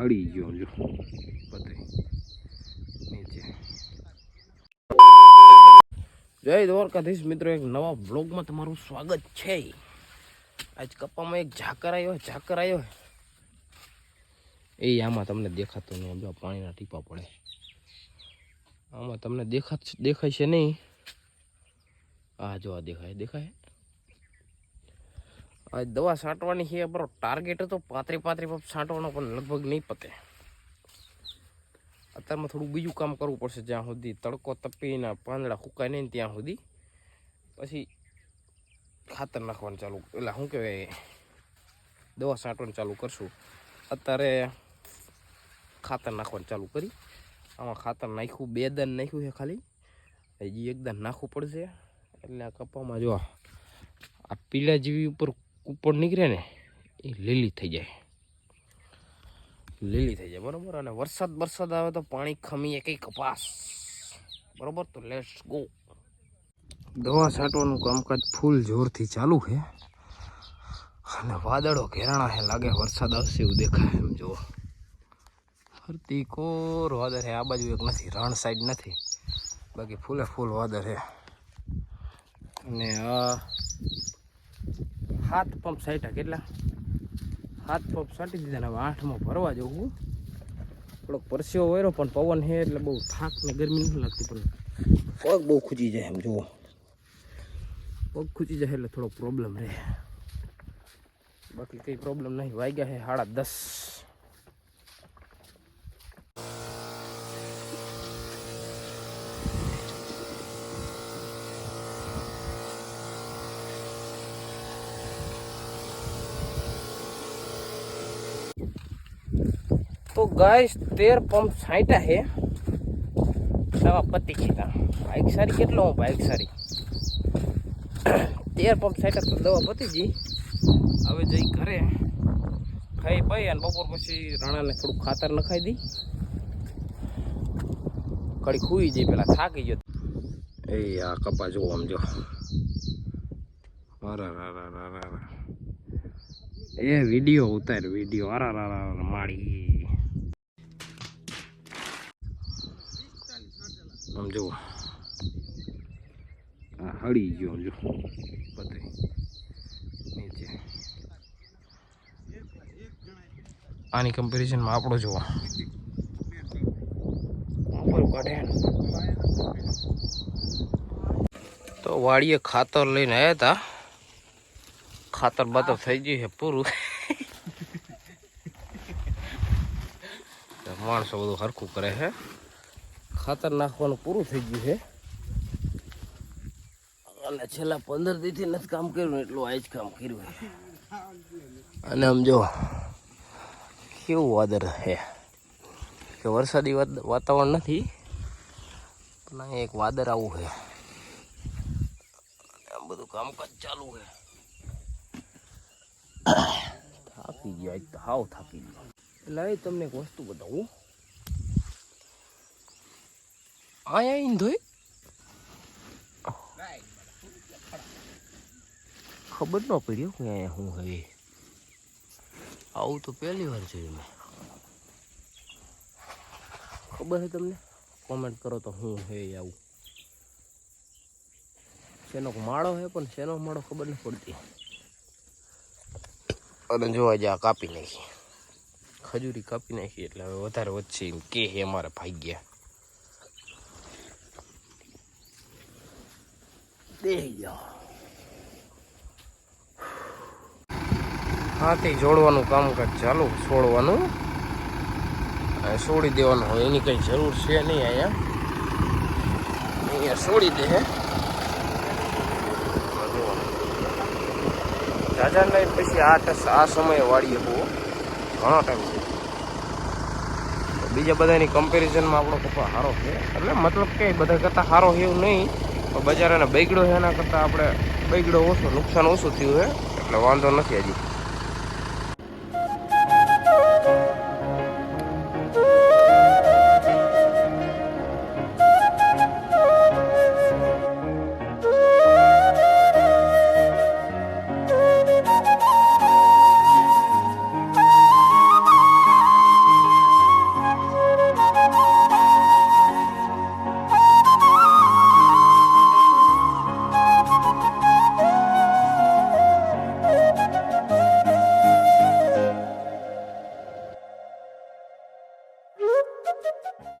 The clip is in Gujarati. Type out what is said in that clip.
હળી ગયો જો. નીચે. જય દ્વારકાધીશ મિત્રો એક નવા બ્લોગમાં તમારું સ્વાગત છે. આજ કપ્પામાં એક ઝાકર આવ્યો ઝાકર આવ્યો એ આમાં તમને દેખાતો નહીં જો પાણીના ટીપા પડે. આમાં તમને દેખા દેખાય છે નહીં. આ જોવા દેખાય દેખાય? આ દવા છાંટવાની છે બરો ટાર્ગેટ હતો પાતરી પાતરી પપ છાંટવાનો, પણ લગભગ નહીં પતે. અત્યારમાં થોડું બીજું કામ કરવું પડશે, જ્યાં સુધી તડકો તપીને પાંદડા સુકાય નહીં ત્યાં સુધી. પછી ખાતર નાખવાનું ચાલુ એટલે શું કહેવાય, દવા છાંટવાનું ચાલુ કરશું. અત્યારે ખાતર નાખવાનું ચાલુ કરી. આમાં ખાતર નાખ્યું, બે દાન નાખ્યું છે ખાલી. હજી એક નાખવું પડશે. એટલે આ કપામાં જો આ પીળા જેવી ઉપર ઉપર નીકળે ને, એ લીલી થઈ જાય. લીલી થઈ જાય, બરાબર? અને વરસાદ વરસાદ આવે તો પાણી ખમીએ કંઈ કપાસ. બરાબર? તો લેટ્સ ગો દવા છાંટવાનું કામકાજ ફૂલ જોરથી ચાલુ છે. અને વાદળો ઘેરાણા છે, લાગે વરસાદ આવશે એવું દેખાય એમ જુઓ ફરતી કોર વાદળ આ બાજુ એક નથી, રણ સાઈડ નથી. બાકી ફૂલે ફૂલ વાદળ છે. અને આ હાથ પંપ સાઈટા કેટલા? હાથ પંપ સાટી દીધા હવે આઠમાં ભરવા જવું. થોડોક પરસ્યો વયરો પણ પવન છે એટલે બહુ થાક ને ગરમી નથી લાગતી, પણ પગ બહુ ખૂજી જાય એમ, જુઓ. પગ ખૂચી જાય એટલે થોડોક પ્રોબ્લેમ રહે. બાકી કંઈ પ્રોબ્લેમ નહીં. વાગ્યા છે સાડા દસ. તો ગાઈસ તેર પંપ છાંટ્યા છે. સવા પતી ગયા બાઇક સારી કેટલો? હું બાઇક સારી. તેર પંપ સેટઅપ પર દવા પતી ગઈ. હવે જઈ ઘરે ખાઈ પાઈ અને બપોર પછી રાણાને થોડું ખાતર નખાઈ દી. કડી ખુઈ જઈ, પેલા થાકી ગયો. એ આ કપા જો આમ જો. એ વીડિયો ઉતાર, વીડિયો. અરા રા રા માળી. આમ જો આ હળી ગયો જો બધે. નીચે. આની કમ્પેરિઝનમાં આપણો જોવા. તો વાડીએ ખાતર લઈને આવ્યા હતા ખાતર બાતર થઈ ગયું છે પૂરું. માણસો બધું હરખું કરે છે. ખાતર નાખવાનું પૂરું થઈ ગયું છે. અને છેલ્લા પંદર દીથી નથી કામ કર્યું એટલું આજ કામ કર્યું અને આમ જો, કેવું વાદળ છે? કે વરસાદી વાતાવરણ નથી, પણ અહીંયા એક વાદળ આવું છે. આમ બધું કામકાજ ચાલુ છે. થાકી ગયા, આજ તો હાવ થાકી ગયો. એટલે તમને એક વસ્તુ બતાવું. અહીંયા ધોઈ ખબર ન પડી કે અહીંયા શું હવે આવું તો પહેલી વાર જોયું મેં. ખબર છે તમને? કોમેન્ટ કરો તો હું હે આવું. શેનો માળો હે પણ શેનો માળો ખબર નથી પડતી. અને જોવા આ કાપી નાખી. ખજૂરી કાપી નાખી એટલે હવે વધારે વધશે એમ કે હે અમારે ભાગ્યા ગયા. દે હાથી જોડવાનું કામકાજ ચાલુ છોડવાનું છોડી દેવાનું હોય, એની કંઈ જરૂર છે નહીં અહીંયા. અહીંયા છોડી દે. જાજા નહીં પછી આ આ સમયે વાળીએ બહુ. ઘણો ટાઈમ છે. બીજા બધાની કમ્પેરિઝનમાં આપણો કપા સારો છે. એટલે મતલબ કે બધા કરતાં સારો એવું નહીં. પણ બજારાને બગડ્યો છે એના કરતાં આપણે બગડ્યો ઓછો, નુકસાન ઓછું થયું છે. એટલે વાંધો નથી હજી.